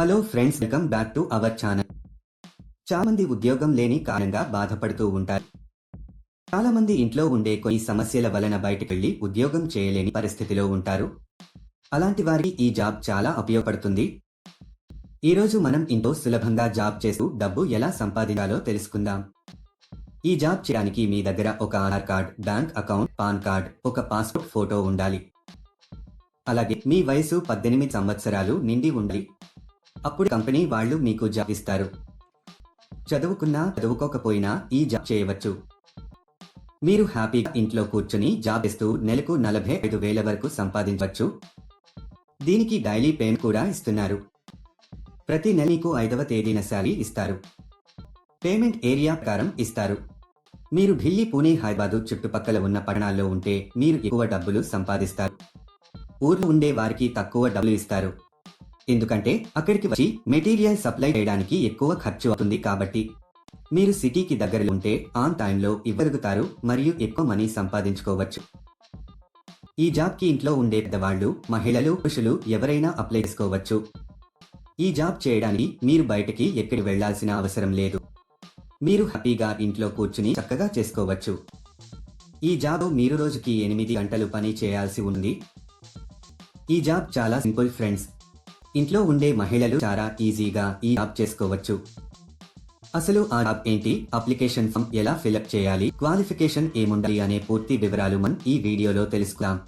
Hello friends welcome back to our channel. చాలా మంది ఉద్యోగం లేని కారణంగా బాధపడుతూ ఉంటారు. చాలా మంది ఇంట్లో ఉండే కొన్ని సమస్యల వలన బయటకెళ్ళి ఉద్యోగం చేయలేని పరిస్థితిలో ఉంటారు. అలాంటి వారికి ఈ జాబ్ చాలా ఉపయోగపడుతుంది. ఈరోజు మనం ఇంట్లో సులభంగా జాబ్ చేస్తూ డబ్బు ఎలా సంపాదించాలో తెలుసుకుందాం. ఈ జాబ్ చేయడానికి మీ దగ్గర ఒక Aadhaar card bank account PAN card ఒక పాస్పోర్ట్ ఫోటో ఉండాలి. అలాగే మీ వయసు పద్దెనిమిది సంవత్సరాలు నిండి ఉండాలి. అప్పుడు కంపెనీ వాళ్ళు మీకు జాబ్ ఇస్తారు. చదువుకున్నా చదువుకోకపోయినా ఈ జాబ్ చేయవచ్చు. మీరు హ్యాపీగా ఇంట్లో కూర్చుని జాబ్ ఇస్తూ నెలకు నలభై ఐదు వేల వరకు సంపాదించవచ్చు. దీనికి డైలీ పేమెంట్ కూడా ఇస్తున్నారు. ప్రతి నెల మీకు ఐదవ తేదీన శాలరీ ఇస్తారు. పేమెంట్ ఏరియా ప్రకారం ఇస్తారు. మీరు ఢిల్లీ పూణే హైదరాబాదు చుట్టుపక్కల ఉన్న పట్టణాల్లో ఉంటే మీరు ఎక్కువ డబ్బులు సంపాదిస్తారు. ఊర్లో ఉండే వారికి తక్కువ డబ్బులు ఇస్తారు. ఎందుకంటే అక్కడికి వచ్చి మెటీరియల్ సప్లై చేయడానికి ఎక్కువ ఖర్చు అవుతుంది కాబట్టి మీరు సిటీకి దగ్గరలో ఉంటే ఆన్ టైంలో ఇవ్వగలుగుతారు మరియు ఎక్కువ మనీ సంపాదించుకోవచ్చు. ఈ జాబ్కి ఇంట్లో ఉండే పెద్దవాళ్ళు మహిళలు పురుషులు ఎవరైనా అప్లై చేసుకోవచ్చు. ఈ జాబ్ చేయడానికి మీరు బయటికి ఎక్కడికి వెళ్ళాల్సిన అవసరం లేదు. మీరు హ్యాపీగా ఇంట్లో కూర్చుని చక్కగా చేసుకోవచ్చు. ఈ జాబ్ మీరు రోజుకి ఎనిమిది గంటలు పని చేయాల్సి ఉంది. ఈ జాబ్ చాలా సింపుల్ ఫ్రెండ్స్. ఇంట్లో ఉండే మహిళలు చాలా ఈజీగా ఈ యాప్ చేసుకోవచ్చు. అసలు ఆ యాప్ ఏంటి? అప్లికేషన్ ఫామ్ ఎలా ఫిలప్ చేయాలి? క్వాలిఫికేషన్ ఏముండాలి అనే పూర్తి వివరాలు మనం ఈ వీడియోలో తెలుసుకుందాం.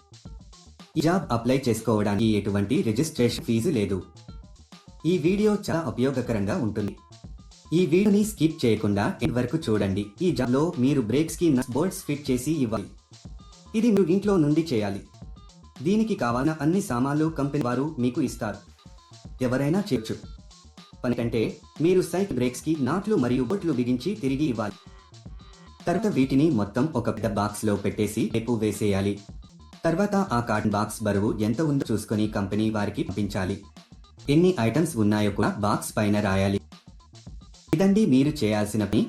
ఈ జాబ్ అప్లై చేసుకోవడానికి ఎటువంటి రిజిస్ట్రేషన్ ఫీజు లేదు. ఈ వీడియో చాలా ఉపయోగకరంగా ఉంటుంది. ఈ వీడియోని స్కిప్ చేయకుండా ఎండ్ వరకు చూడండి. ఈ జాబ్లో మీరు బ్రేక్స్కి బోల్ట్స్ ఫిట్ చేసి ఇవ్వాలి. ఇది మీరు ఇంట్లో నుండి చేయాలి. దీనికి కావాలన్న అన్ని సామాన్లు కంపెనీ వారు మీకు ఇస్తారు. ఎవరైనా చేయొచ్చు. పని కంటే మీరు సైక్ బ్రేక్స్కి నాట్లు మరియు బొట్లు బిగించి తిరిగి ఇవ్వాలి. తర్వాత వీటిని మొత్తం ఒక పెద్ద బాక్స్లో పెట్టేసి రేపు వేసేయాలి. తర్వాత ఆ కార్టన్ బాక్స్ బరువు ఎంత ఉందో చూసుకొని కంపెనీ వారికి పంపించాలి. ఎన్ని ఐటమ్స్ ఉన్నాయో కూడా బాక్స్ పైన రాయాలి. ఇదండి మీరు చేయాల్సిన పని.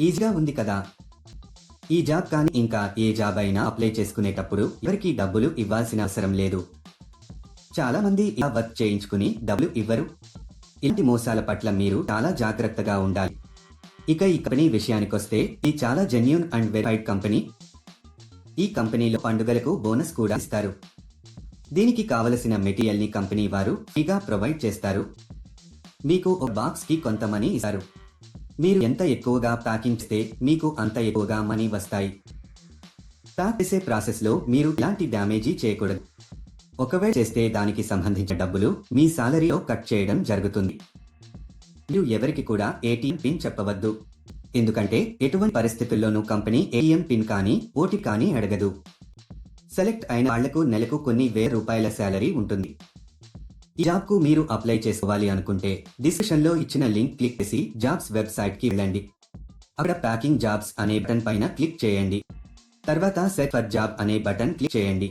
ఈజీగా ఉంది కదా. ఈ జాబ్ కానీ ఇంకా ఏ జాబ్ అయినా అప్లై చేసుకునేటప్పుడు ఎవరికి డబ్బులు ఇవ్వాల్సిన అవసరం లేదు. చాలా మంది ఇలా వర్క్ చేయించుకుని డబ్బులు ఇవ్వరు. ఇలాంటి మోసాల పట్ల మీరు చాలా జాగ్రత్తగా ఉండాలి. ఇక ఈ కంపెనీ విషయానికొస్తే ఇది చాలా జెన్యున్ అండ్ వెరిఫైడ్ కంపెనీ ఈ కంపెనీలో పండుగలకు బోనస్ కూడా ఇస్తారు. దీనికి కావలసిన మెటీరియల్ని కంపెనీ వారు ఫ్రీగా ప్రొవైడ్ చేస్తారు. మీకు ఒక బాక్స్కి కొంత మనీ ఇస్తారు. మీరు ఎంత ఎక్కువగా ప్యాకింగ్ చేస్తే మీకు అంత ఎక్కువగా మనీ వస్తాయి. ప్యాక్ చేసే ప్రాసెస్లో మీరు ఎలాంటి డ్యామేజీ చేయకూడదు. ఒకవేళ చేస్తే దానికి సంబంధించిన డబ్బులు మీ సాలరీలో కట్ చేయడం జరుగుతుంది. మీరు ఎవరికి కూడా ఏటీఎం పిన్ చెప్పవద్దు. ఎందుకంటే ఎటువంటి పరిస్థితుల్లోనూ కంపెనీ ఏటీఎం పిన్ కానీ ఓటీ కానీ అడగదు. సెలెక్ట్ అయిన వాళ్ళకు నెలకు కొన్ని వేల రూపాయల శాలరీ ఉంటుంది. ఈ జాబ్కు మీరు అప్లై చేసుకోవాలి అనుకుంటే డిస్క్రిప్షన్లో ఇచ్చిన లింక్ క్లిక్ చేసి జాబ్స్ వెబ్సైట్కి వెళ్ళండి. అక్కడ ప్యాకింగ్ జాబ్స్ అనే బటన్ పైన క్లిక్ చేయండి. తర్వాత సెట్ ఫర్ జాబ్ అనే బటన్ క్లిక్ చేయండి.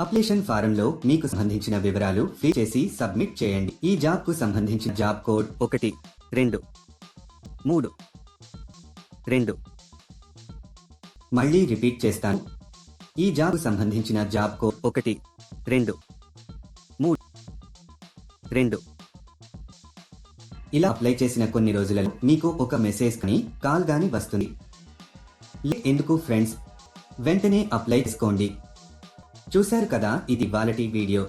అప్లికేషన్ ఫారంలో మీకు సంబంధించిన వివరాలు ఫిల్ చేసి సబ్మిట్ చేయండి. ఈ జాబ్కు సంబంధించిన జాబ్ కోడ్ ఒకటి రెండు మూడు రెండు. మళ్ళీ రిపీట్ చేస్తాను. ఈ జాబ్కు సంబంధించిన జాబ్ కోడ్ ఒకటి రెండు మూడు రెండు. ఇలా అప్లై చేసిన కొన్ని రోజులలో మీకు ఒక మెసేజ్ కానీ కాల్ గాని వస్తుంది. లే- ఎందుకు ఫ్రెండ్స్? వెంటనే అప్లై చేసుకోండి. చూశారు కదా ఇది ఇవాళటి వీడియో.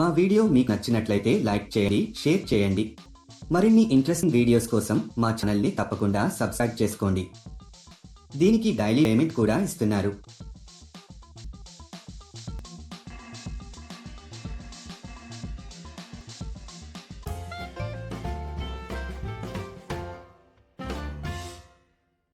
మా వీడియో మీకు నచ్చినట్లయితే లైక్ చేయండి షేర్ చేయండి. మరిన్ని ఇంట్రెస్టింగ్ వీడియోస్ కోసం మా ఛానల్ని తప్పకుండా సబ్స్క్రైబ్ చేసుకోండి. దీనికి డైలీ పేమెంట్ కూడా ఇస్తున్నారు.